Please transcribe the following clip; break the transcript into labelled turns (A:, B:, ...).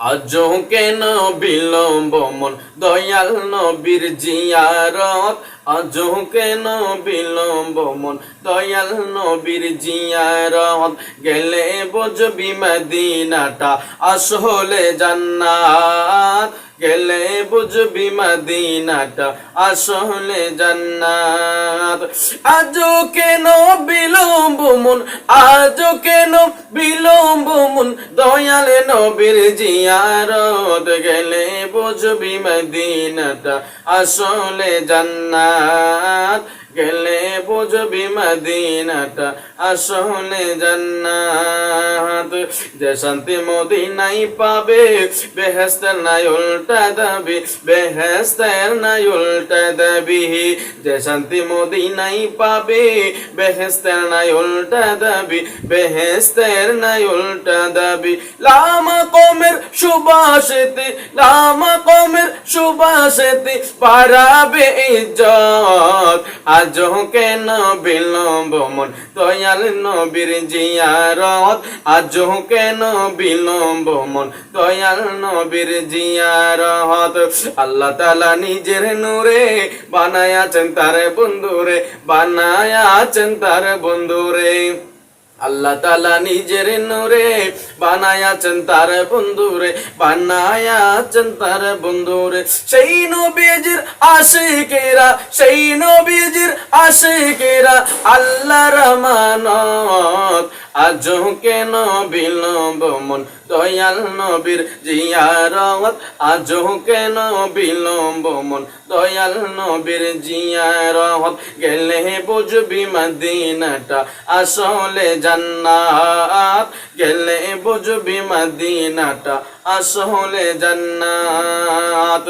A: আজও কেন বিলম্ব মন, দয়াল নবীর জিয়ারত। আজও কেন বিলম্ব মন, দয়াল নবীর জিয়ারত। গেলে বুঝবি মদিনাটা আসলে জান্নাত। গেলে বুঝবি মদিনাটা আসলে জান্নাত। আজও কেন বিলম্ব মন আজও কেন নবীর জিয়ারত গেলে বুঝবি মদিনাটা। আসলে জান্নাত গেলে বুঝবি মদিনাটা। আসলে জান্নাত যে শান্তি মদিনাই পাবে। বেহেস্তের নাই উল্টা দাবি বেহেস্তের নাই উল্টা দাবি। যে শান্তি মদিনাই পাবে বেহেস্তের নাই উল্টা দাবি বেহেস্তের নাই উল্টা দাবি। লামা কমের সুবাসেতে, লামা কমের সুবাসেতে পারাবে ইজ্জত। আজও কেন বিলম্ব মন দয়াল নবীর জিয়ারত। আজও কেন বিলম্ব মন দয়াল নবীর জিয়ারত আল্লাহ তালা নিজের নূরে বানায়াছেন তার বন্ধুরে বানায়াছেন তার বন্ধুরে আল্লাহ তালা নিজের নূরে বানায়াছেন তার বন্ধুরে বানায়াছেন তার বন্ধুরে সেই নবীজির আশিকেরা, সেই নবীজির আশিকেরা, আল্লাহর মানত আজও কেন বিলম্ব? মন দয়াল নবীর জিয়ারত। আজও কেন বিলম্ব? মন দয়াল নবীর জিয়ারত। গেলে বুঝবি মদিনাটা আসলে জান্নাত। গেলে বুঝবি মদিনাটা আসলে জান্নাত।